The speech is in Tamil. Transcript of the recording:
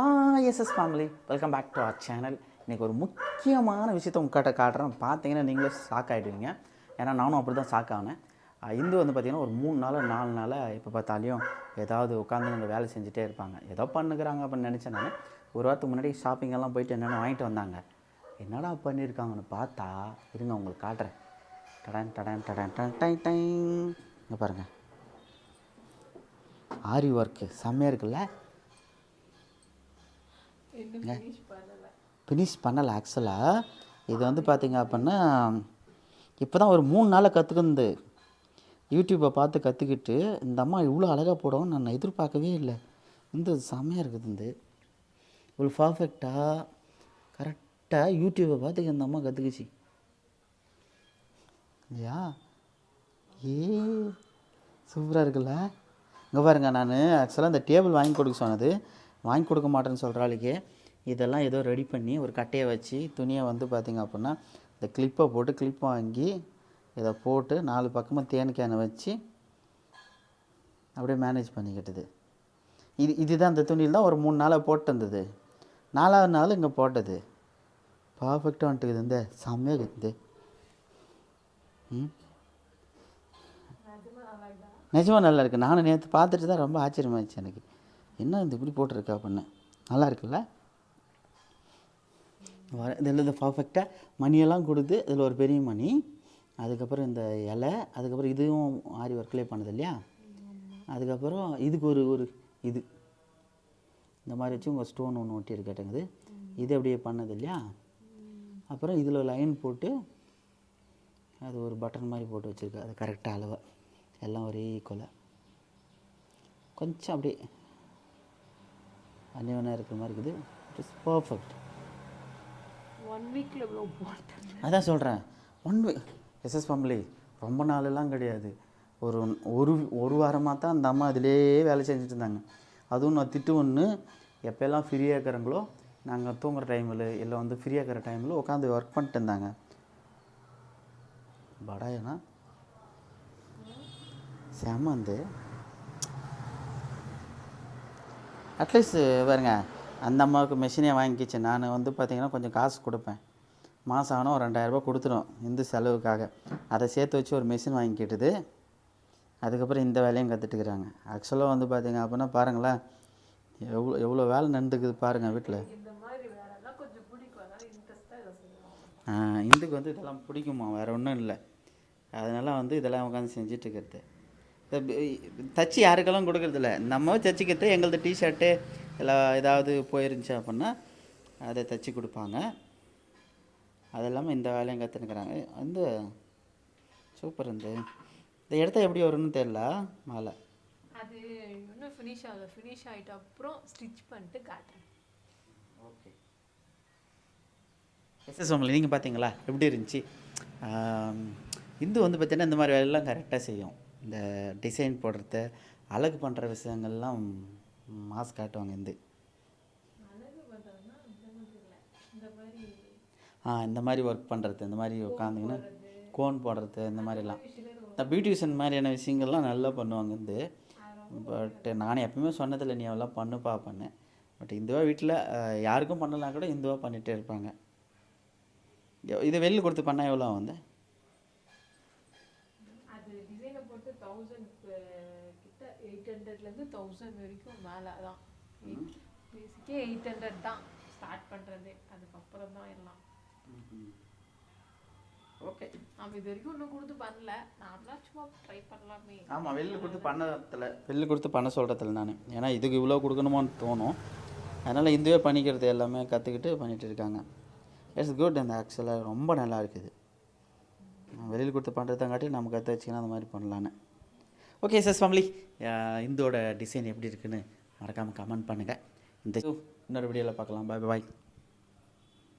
Ah SS family welcome back to our channel இன்றைக்கி ஒரு முக்கியமான விஷயத்தை உங்ககிட்ட காட்டுறேன். பார்த்தீங்கன்னா நீங்களும் ஷாக் ஆகிடுவீங்க ஏன்னா நானும் அப்படி தான் ஷாக் ஆனேன் இந்து வந்து பார்த்திங்கன்னா ஒரு மூணு நாள் நாலு நாளாக இப்போ பார்த்தாலையும் ஏதாவது உட்காந்து அங்கே வேலை செஞ்சுட்டே இருப்பாங்க. ஏதோ பண்ணுகிறாங்க அப்படின்னு நினச்சேன் நான். ஒரு வாரத்துக்கு முன்னாடி ஷாப்பிங்கெல்லாம் போயிட்டு என்னென்ன வாங்கிட்டு வந்தாங்க. என்னடா பண்ணியிருக்காங்கன்னு பார்த்தா இருங்க உங்களுக்கு காட்டுறேன். டடன் டடன் டடன் டன் டைம் டைங் இங்கே பாருங்கள் ஆரி ஒர்க்கு செம்மையாக இருக்குல்ல? ஃபினிஷ் பண்ணலை. ஆக்சுவலாக இது வந்து பார்த்தீங்க அப்படின்னா இப்போ தான் ஒரு மூணு நாளை கற்றுக்குந்து யூடியூப்பை பார்த்து கற்றுக்கிட்டு இந்த அம்மா இவ்வளோ அழகாக போடுவோம் நான் எதிர்பார்க்கவே இல்லை. இந்த செம்மையாக இருக்குது இந்த. இவ்வளோ பர்ஃபெக்டாக கரெக்டாக யூடியூப்பை பார்த்து இந்த அம்மா கற்றுக்குச்சு இல்லையா ஏ சூப்பராக இருக்குல்ல. இங்கே பாருங்க நான் ஆக்சுவலாக இந்த டேபிள் வாங்கி கொடுக்க சொன்னது. வாங்கி கொடுக்க மாட்டேன்னு சொல்கிற ஆளுக்கு இதெல்லாம் ஏதோ ரெடி பண்ணி ஒரு கட்டையை வச்சு துணியை வந்து பார்த்திங்க அப்படின்னா இந்த கிளிப்பை போட்டு கிளிப் வாங்கி இதை போட்டு நாலு பக்கமாக தேன் கேனை வச்சு அப்படியே மேனேஜ் பண்ணிக்கிட்டது. இது இதுதான் இந்த துணியில் தான் ஒரு மூணு நாளாக போட்டு இருந்தது. நாலாவது நாள் இங்கே போட்டது. பர்ஃபெக்டாக வந்துட்டு இந்த செம்மையாக இருக்குது ம்? நிஜமாக நல்லா இருக்கு? நானும் நேற்று பார்த்துட்டு தான் ரொம்ப ஆச்சரியமாயிடுச்சு எனக்கு. என்ன இந்த இப்படி போட்டிருக்கா? அப்படின்னு. நல்லா இருக்குல்ல? வர இதில் இந்த பர்ஃபெக்டாக மணியெல்லாம் கொடுத்து இதில் ஒரு பெரிய மணி அதுக்கப்புறம் இந்த இலை அதுக்கப்புறம் இதுவும் ஆரி ஒர்க்லேயே பண்ணது இல்லையா? அதுக்கப்புறம் இதுக்கு ஒரு ஒரு இது. இந்த மாதிரி வச்சு உங்கள் ஸ்டோன் ஒன்று ஒட்டி இருக்கட்டங்குது இது. அப்படியே பண்ணது இல்லையா? அப்புறம் இதில் லைன் போட்டு அது ஒரு பட்டன் மாதிரி போட்டு வச்சுருக்கு. அது கரெக்டாக அளவை. எல்லாம் ஒரே ஈக்குவலாக கொஞ்சம் அப்படியே அந்நியவனாக இருக்கிற மாதிரி இருக்குது. இட் இஸ் பர்ஃபெக்ட் ஒன் வீக்கில் இவ்வளோ அதான் சொல்கிறேன் ஒன் எஸ்எஸ் ஃபேமிலி ரொம்ப நாளெல்லாம் கிடையாது. ஒரு ஒரு ஒரு வாரமாக தான் அந்த அம்மா அதிலே வேலை செஞ்சுட்டு இருந்தாங்க. அதுவும் நான் திட்டு ஒன்று எப்போல்லாம் ஃப்ரீயாக இருக்கிறாங்களோ நாங்கள் தூங்குற டைமில் இல்லை வந்து ஃப்ரீயாக இருக்கிற டைமில் உட்காந்து ஒர்க் பண்ணிட்டு இருந்தாங்க. படாயனா செமந்து அட்லீஸ்ட் பாருங்க அந்த அம்மாவுக்கு மிஷினே வாங்கிக்கிச்சு. நான் வந்து பார்த்தீங்கன்னா கொஞ்சம் காசு கொடுப்பேன். மாதம் ஆனால் ஒரு ரெண்டாயிரரூபா கொடுத்துரும் இந்த செலவுக்காக. அதை சேர்த்து வச்சு ஒரு மிஷின் வாங்கிக்கிட்டுது. அதுக்கப்புறம் இந்த வேலையும் கற்றுட்டுக்கிறாங்க ஆக்சுவலாக வந்து பார்த்தீங்க அப்படின்னா பாருங்களேன் எவ்வளோ எவ்வளோ வேலை நடந்துக்குது பாருங்கள் வீட்டில் இந்துக்கு வந்து இதெல்லாம் பிடிக்குமா? வேறு ஒன்றும் இல்லை. அதனால வந்து இதெல்லாம் உட்காந்து ப- தச்சு யாருக்கெல்லாம் கொடுக்கறதில்ல? நம்ம தச்சுக்கிறது எங்களது டிஷர்ட்டு எல்லாம் ஏதாவது போயிருந்துச்சு அப்படின்னா அதை தச்சு கொடுப்பாங்க. அது இல்லாமல் இந்த வேலையும் கற்றுனுக்குறாங்க வந்து சூப்பர் இந்த இந்த இடத்த எப்படி வரும்னு தெரில மேலே. அது இன்னும் ஃபினிஷ் ஆகல. ஃபினிஷ் ஆகிட்ட அப்புறம் ஸ்டிச் பண்ணிட்டு காட்டுறேன். ஓகே. எஸ்எஸ் உங்களை நீங்கள் பார்த்தீங்களா எப்படி இருந்துச்சு? இந்து வந்து பார்த்தீங்கன்னா இந்த மாதிரி வேலையெல்லாம் கரெக்டாக செய்யும். இந்த டிசைன் போடுறது அழகு பண்ணுற விஷயங்கள்லாம் மாஸ் காட்டுவாங்க இந்து. ஆ இந்த மாதிரி ஒர்க் பண்ணுறது இந்த மாதிரி உட்காந்துங்கன்னா கோன் போடுறது இந்த மாதிரிலாம். இந்த பியூட்டிஷியன் மாதிரியான விஷயங்கள்லாம் நல்லா பண்ணுவாங்க இந்து. பட் நானே எப்பவுமே சொன்னதில்லை நீ அவெல்லாம் பண்ணுப்பா பண்ணேன் பட் இந்துவா வீட்டில் யாருக்கும் பண்ணலாம் கூட இந்துவா பண்ணிகிட்டே இருப்பாங்க. இது வெளில கொடுத்து பண்ணால் எவ்வளோ வந்து அது டிசைனை போட்டு தௌசண்ட் கிட்ட எயிட் ஹண்ட்ரட்லேருந்து தௌசண்ட் வரைக்கும் மேலே தான் பேசிக்கே எயிட் ஹண்ட்ரட் தான் ஸ்டார்ட் பண்ணுறது அதுக்கப்புறம் தான் எல்லாம். ஓகே நம்ம இது வரைக்கும் இன்னும் கொடுத்து பண்ணல. நார்மலாக சும்மா ட்ரை பண்ணலாமே. ஆமாம் வெளில கொடுத்து பண்ணதில்ல வெளில கொடுத்து பண்ண சொல்கிறதில்ல நான். ஏன்னா இதுக்கு இவ்வளோ கொடுக்கணுமோன்னு தோணும். அதனால் இதுவே பண்ணிக்கிறது எல்லாமே கற்றுக்கிட்டு பண்ணிகிட்டு இருக்காங்க. இட்ஸ் குட் அந்த ஆக்சுவலாக ரொம்ப நல்லா இருக்குது. வெளியில் கொடுத்து பண்ணுறதாங்காட்டி நம்ம கற்று வச்சிங்கன்னா அந்த மாதிரி பண்ணலான்னு. ஓகே சார் ஃபேமிலி இந்தோட டிசைன் எப்படி இருக்குன்னு மறக்காமல் கமெண்ட் பண்ணுங்கள் இந்த இன்னொரு வீடியோவில் பார்க்கலாம். பாய் பாய்